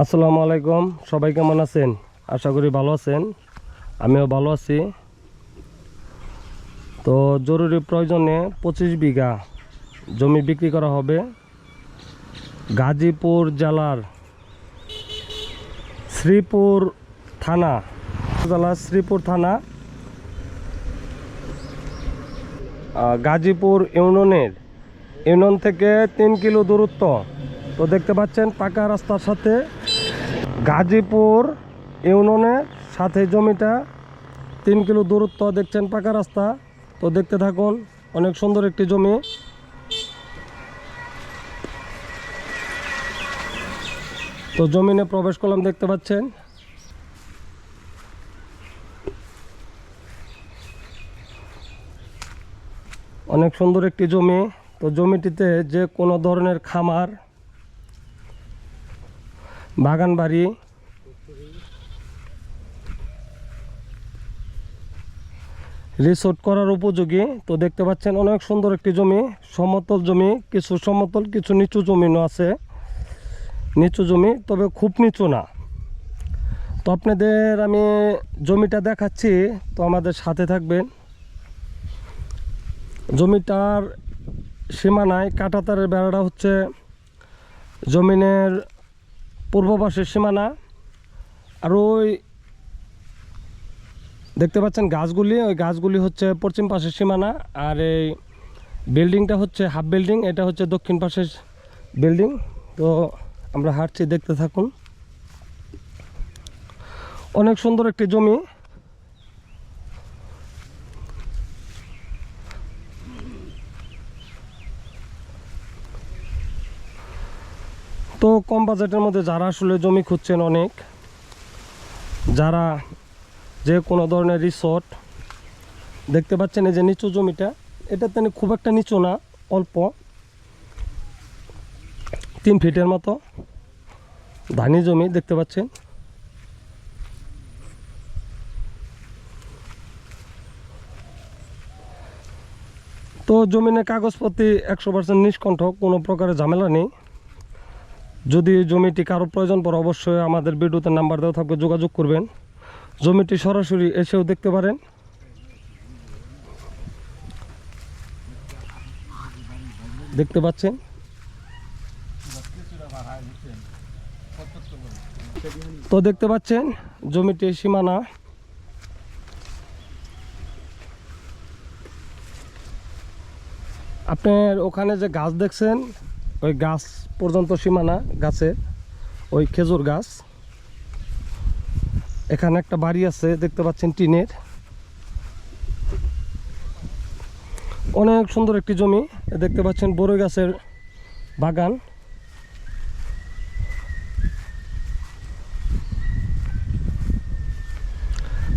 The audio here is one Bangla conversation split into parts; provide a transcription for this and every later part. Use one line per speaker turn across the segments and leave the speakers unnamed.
আসসালামু আলাইকুম, সবাই কেমন আছেন? আশা করি ভালো আছেন, আমিও ভালো আছি। তো জরুরি প্রয়োজনে পঁচিশ বিঘা জমি বিক্রি করা হবে। গাজীপুর জেলার শ্রীপুর থানা, জেলার শ্রীপুর থানা গাজীপুর ইউনিয়নের, ইউনিয়ন থেকে তিন কিলো দূরত্ব। তো দেখতে পাচ্ছেন পাকা রাস্তার সাথে গাজীপুর ইউনিয়নের সাথে জমিটা তিন কিলো দূরত্ব দেখছেন পাকা রাস্তা। তো দেখতে থাকুন, অনেক সুন্দর একটি জমি। তো জমিনে প্রবেশ করলাম, দেখতে পাচ্ছেন। অনেক সুন্দর একটি জমি। তো জমিটিতে যে কোনো ধরনের খামার বাগান বাড়ি রিসোর্ট করার উপযোগী। তো দেখতে পাচ্ছেন অনেক সুন্দর একটি জমি, সমতল জমি, কিছু সমতল, কিছু নিচু জমিও আছে। নিচু জমি, তবে খুব নিচু না। তো আপনাদের আমি জমিটা দেখাচ্ছি, তো আমাদের সাথে থাকবেন। জমিটার সীমানায় কাঁটাতারের বেড়াটা হচ্ছে জমিনের পূর্ব পাশের সীমানা আর ওই দেখতে পাচ্ছেন গাছগুলি, ওই গাছগুলি হচ্ছে পশ্চিম পাশের সীমানা আর এই বিল্ডিংটা হচ্ছে হাফ বিল্ডিং, এটা হচ্ছে দক্ষিণ পাশের বিল্ডিং। তো আমরা হাঁটছি, দেখতে থাকুন। অনেক সুন্দর একটি জমি। তো কম বাজেটের মধ্যে যারা আসলে জমি খুঁজছেন অনেক, যারা যে কোনো ধরনের রিসোর্ট দেখতে পাচ্ছেন এই যে নিচু জমিটা, এটা তেমনি খুব একটা নিচু না, অল্প, তিন ফিটের মতো ধানি জমি দেখতে পাচ্ছেন। তো জমিনের কাগজপত্র একশো পার্সেন্ট নিষ্কণ্ঠ কোনো প্রকারের ঝামেলা নেই। যদি জমিটি কারও প্রয়োজন পড়ে, অবশ্যই আমাদের ভিডিওতে নাম্বার দেওয়া থাকবে, যোগাযোগ করবেন। জমিটি সরাসরি এসেও দেখতে পারেন। দেখতে পাচ্ছেন? তো দেখতে পাচ্ছেন জমিটির সীমানা। আপনার ওখানে যে গাছ দেখছেন ওই গাছ পর্যন্ত সীমানা গাছে, ওই খেজুর গাছ। এখানে একটা বাড়ি আছে, দেখতে পাচ্ছেন টিনের। অনেক সুন্দর একটি জমি, দেখতে পাচ্ছেন বড়ই গাছের বাগান।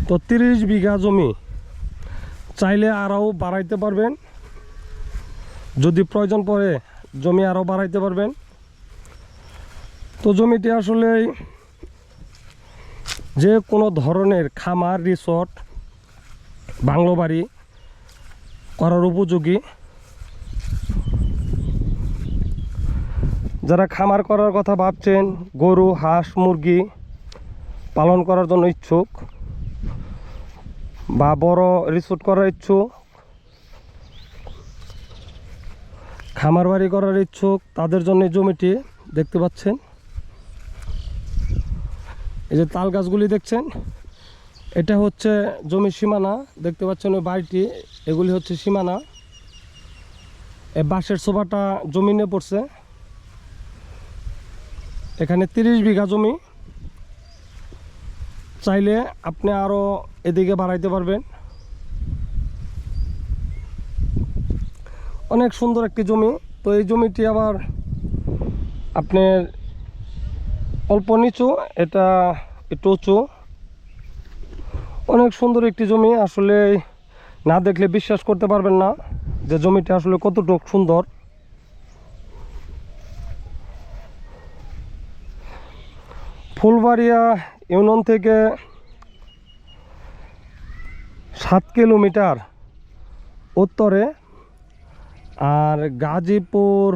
তো তিরিশ বিঘা জমি, চাইলে আরও বাড়াইতে পারবেন। যদি প্রয়োজন পড়ে জমি আরও বাড়াইতে পারবেন। তো জমিটি আসলে যে কোনো ধরনের খামার, রিসর্ট, বাংলো বাড়ি করার উপযোগী। যারা খামার করার কথা ভাবছেন, গরু, হাঁস, মুরগি পালন করার জন্য ইচ্ছুক বা বড় রিসোর্ট করার ইচ্ছুক খামার বাড়ি করার ইচ্ছুক, তাদের জন্য জমিটি দেখতে পাচ্ছেন। এই যে তাল গাছগুলি দেখছেন, এটা হচ্ছে জমির সীমানা, দেখতে পাচ্ছেন ওই বাড়িটি, এগুলি হচ্ছে সীমানা। এই বাঁশের সোফাটা জমিনে পড়ছে। এখানে তিরিশ বিঘা জমি। চাইলে আপনি আরও এদিকে বাড়াইতে পারবেন। অনেক সুন্দর একটি জমি। তো এই জমিটি আবার আপনার অল্প নিচু, এটা একটু উঁচু। অনেক সুন্দর একটি জমি, আসলে না দেখলে বিশ্বাস করতে পারবেন না যে জমিটি আসলে কতটুকু সুন্দর। ফুলবাড়িয়া ইউনিয়ন থেকে সাত কিলোমিটার উত্তরে আর গাজীপুর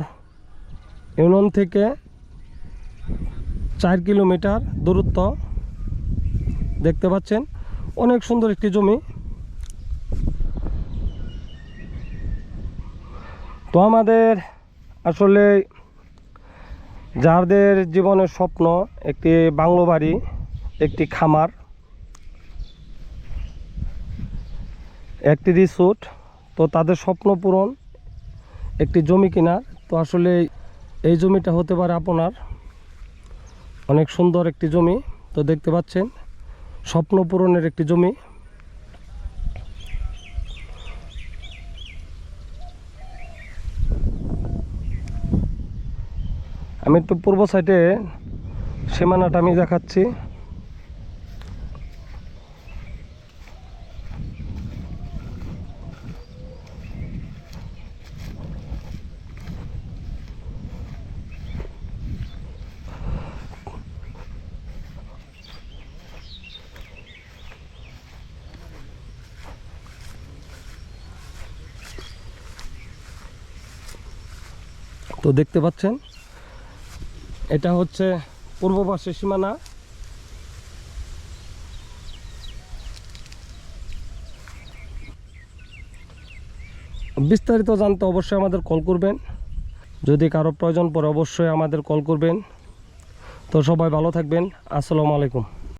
ইউনিয়ন থেকে চার কিলোমিটার দূরত্ব দেখতে পাচ্ছেন। অনেক সুন্দর একটি জমি। তো আমাদের আসলে যাদের জীবনের স্বপ্ন, একটি বাংলো বাড়ি, একটি খামার, একটি রিসোর্ট তো তাদের স্বপ্ন পূরণ একটি জমি কেনার তো আসলে এই জমিটা হতে পারে আপনার অনেক সুন্দর একটি জমি, তো দেখতে পাচ্ছেন, স্বপ্ন পূরণের একটি জমি। আমি একটু পূর্ব সাইডে সীমানাটা আমি দেখাচ্ছি। তো দেখতে পাচ্ছেন, এটা হচ্ছে পূর্ব পাশের সীমানা। বিস্তারিত জানতে অবশ্যই আমাদের কল করবেন। যদি কারও প্রয়োজন পড়ে অবশ্যই আমাদের কল করবেন। তো সবাই ভালো থাকবেন। আসসালামু আলাইকুম।